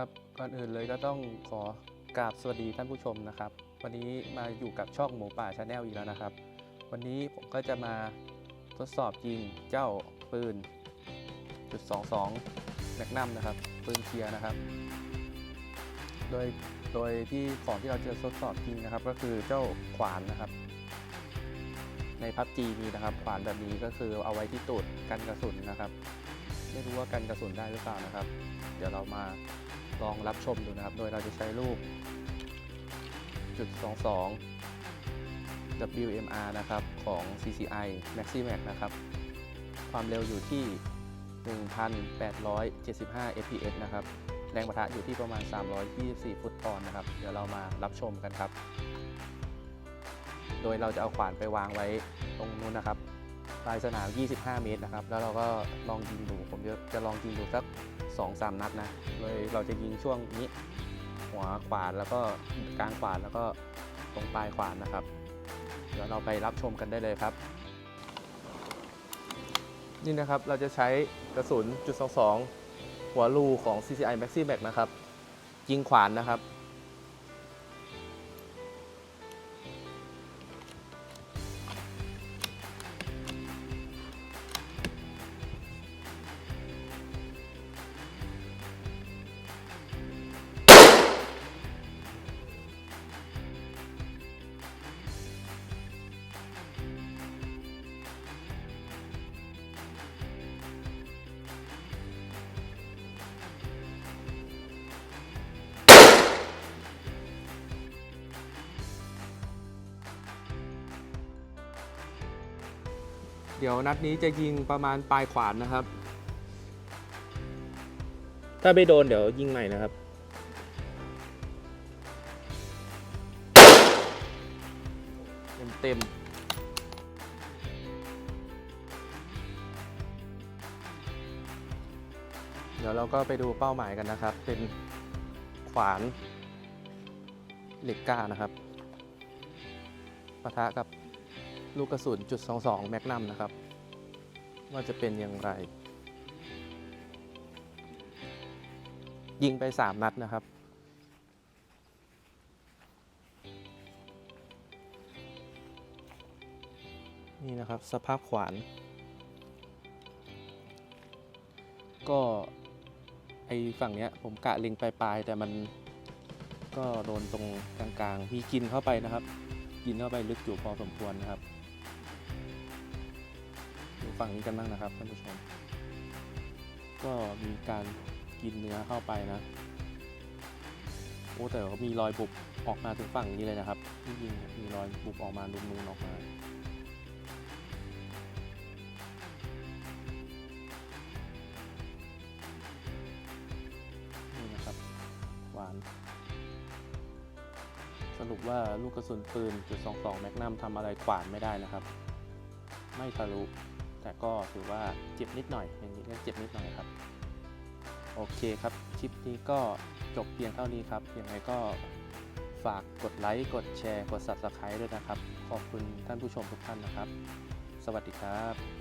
ครับก่อนอื่นเลยก็ต้องขอกราบสวัสดีท่านผู้ชมนะครับ วันนี้มาอยู่กับช่องหมูป่าชาแนลอีกแล้วนะครับ วันนี้ผมก็จะมาทดสอบยิงเจ้าปืนจุด22แมกนัมนะครับปืนเคียร์นะครับ โดยโดยที่ของที่เราจะทดสอบยิงนะครับ ก็คือเจ้าขวานนะครับ ในพับจีมีนะครับ ขวานแบบนี้ก็คือเอาไว้ที่ตูดกันกระสุนนะครับ ไม่รู้ว่ากันกระสุนได้หรือเปล่านะครับ เดี๋ยวเรามา ลองรับชมดูนะครับ โดยเราจะใช้ลูกจุด22 WMR นะครับของ CCI Maximax นะครับ ความเร็วอยู่ที่ 1,875 fps นะครับ แรงประทะอยู่ที่ประมาณ 324 ฟุตปอนด์นะครับ เดี๋ยวเรามารับชมกันครับ โดยเราจะเอาขวานไปวางไว้ตรงนู้นนะครับปลายสนาม 25 เมตรนะครับ แล้วเราก็ลองยิงดู ผมจะจะลองยิงดูสัก 2-3 นัดนะเลยเราจะยิงช่วงนี้ หัวขวานแล้วก็กลางขวานแล้วก็ตรงปลายขวานนะครับ เดี๋ยวเราไปรับชมกันได้เลยครับ นี่นะครับเราจะใช้กระสุนจุด22หัวรูของ CCI Maxi Max นะครับ ยิงขวานนะครับ เดี๋ยวนัดนี้จะยิงประมาณปลายขวานนะครับ ถ้าไม่โดนเดี๋ยวยิงใหม่นะครับ เต็มเต็มเดี๋ยวเราก็ไปดูเป้าหมายกันนะครับ เป็นขวานเหล็กก้านะครับปะทะกับ ลูกกระสุนจุด22แมกนัมนะครับ ว่าจะเป็นอย่างไร ยิงไป 3 นัดนะครับ นี่นะครับสภาพขวาน ก็ไอฝั่งเนี้ยผมกะเล็งปลายๆแต่มันก็โดนตรงกลางๆ มีกินเข้าไปนะครับ กินเข้าไปลึกอยู่พอสมควรนะครับ ฝั่งนี้กันบ้างนะครับท่านผู้ชม ก็มีการกินเนื้อเข้าไปนะโอ้แต่ว่ามีรอยบุบออกมาถึงฝั่งนี้เลยนะครับที่ยิงมีรอยบุบออกมานูนๆออกมานี่นะครับหวาน สรุปว่าลูกกระสุนปืนจุด22แมกนัมทำอะไรขวานไม่ได้นะครับ ไม่ทะลุ แต่ก็ถือว่าเจ็บนิดหน่อยอย่างนี้ก็เจ็บนิดหน่อยครับ โอเคครับคลิปนี้ก็จบเพียงเท่านี้ครับยังไงก็ฝากกดไลค์กดแชร์กด Subscribe ด้วยนะครับ ขอบคุณท่านผู้ชมทุกท่านนะครับ สวัสดีครับ